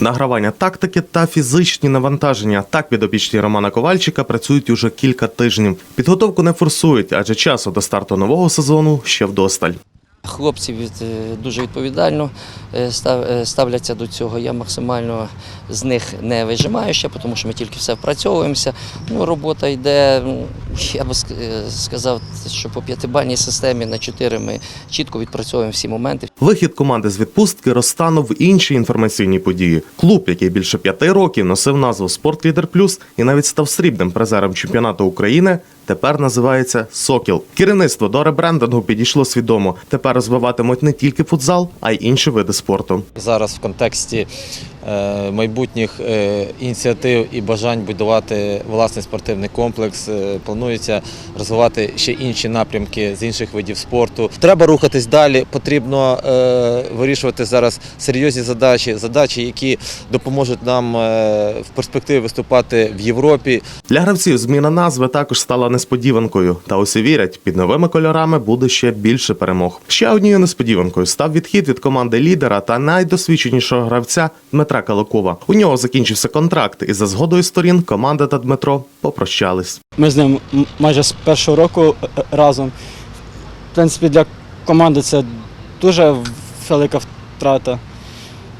Награвання тактики та фізичні навантаження. Так підопічні Романа Ковальчика працюють уже кілька тижнів. Підготовку не форсують, адже часу до старту нового сезону ще вдосталь. Хлопці е, дуже відповідально е, е, ставляться до цього. Я максимально з них не вижимаю ще, тому що ми тільки все впрацьовуємося. Ну, робота йде, я би сказав, що по п'ятибальній системі на чотири ми чітко відпрацьовуємо всі моменти. Вихід команди з відпустки розтанув в інші інформаційні події. Клуб, який більше п'яти років носив назву Спортлідер Плюс і навіть став срібним призером чемпіонату України. Тепер називається Сокіл. Керівництво до ребрендингу підійшло свідомо. Тепер розвиватимуть не тільки футзал, а й інші види спорту. Зараз в контексті е, майбутніх е, ініціатив і бажань будувати власний спортивний комплекс е, планується розвивати ще інші напрямки з інших видів спорту. Треба рухатись далі. Потрібно вирішувати зараз серйозні задачі, задачі, які допоможуть нам в перспективі виступати в Європі, Для гравців зміна назви також стала несподіванкою. Та усі вірять, під новими кольорами буде ще більше перемог. Ще однією несподіванкою став відхід від команди лідера та найдосвідченішого гравця Дмитра Калакова. У нього закінчився контракт, і за згодою сторін команда та Дмитро попрощались. Ми з ним майже з першого року е, разом. В принципі, для команди це дуже велика втрата.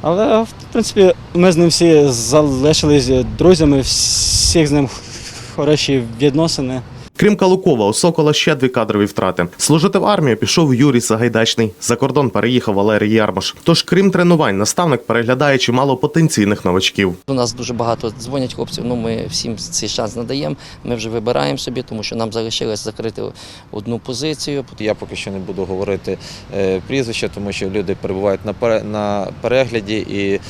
Але, в принципі, ми з ним всі залишились друзями, всіх з ним хороші відносини. Крім Калукова, у Сокола ще дві кадрові втрати. Служити в армію пішов Юрій Сагайдачний. За кордон переїхав Валерій Ярмош. Тож, крім тренувань, наставник переглядає чимало потенційних новачків. У нас дуже багато дзвонять хлопців. Ну ми всім цей шанс надаємо. Ми вже вибираємо собі, тому що нам залишилось закрити одну позицію. Я поки що не буду говорити е, прізвища, тому що люди перебувають на перегляді і,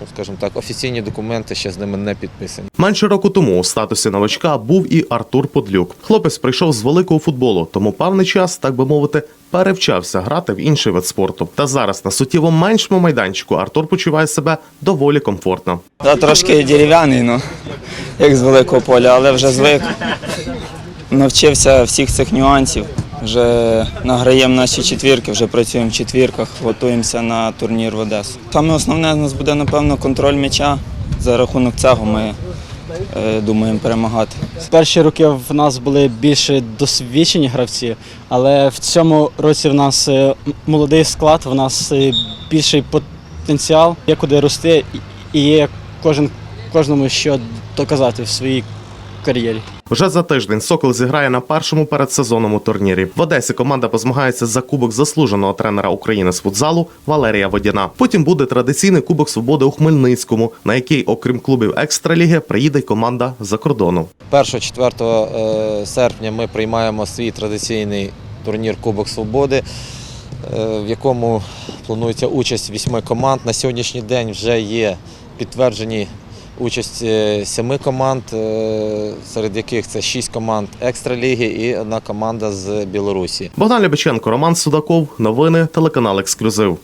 ну скажімо так, офіційні документи ще з ними не підписані. Менше року тому у статусі новачка був і Артур Подлюк. Хлопець прийшов з великого футболу, тому певний час, так би мовити, перевчався грати в інший вид спорту. Та зараз на суттєво меншому майданчику Артур почуває себе доволі комфортно. Та трошки дерев'яний, ну, як з великого поля, але вже звик. Навчився всіх цих нюансів. Вже награємо наші четвірки, вже працюємо в четвірках, готуємося на турнір в Одесу. Саме основне у нас буде, напевно, контроль м'яча. За рахунок цього ми е, думаємо перемагати. В перші роки в нас були більш досвідчені гравці, але в цьому році в нас е, молодий склад, в нас е, більший потенціал, є куди рости і є кожен, кожному що доказати в своїй кар'єрі. Вже за тиждень Сокол зіграє на першому передсезонному турнірі. В Одесі команда позмагається за кубок заслуженого тренера України з футзалу Валерія Водяна. Потім буде традиційний кубок свободи у Хмельницькому, на який, окрім клубів екстраліги, приїде й команда за кордону. 1-4 серпня ми приймаємо свій традиційний турнір Кубок Свободи, е, в якому планується участь вісьми команд. На сьогоднішній день вже є підтверджені участь е, семи команд, е, серед яких це шість команд екстраліги і одна команда з Білорусі. Богдан Лябиченко, Роман Судаков. Новини телеканал Ексклюзив.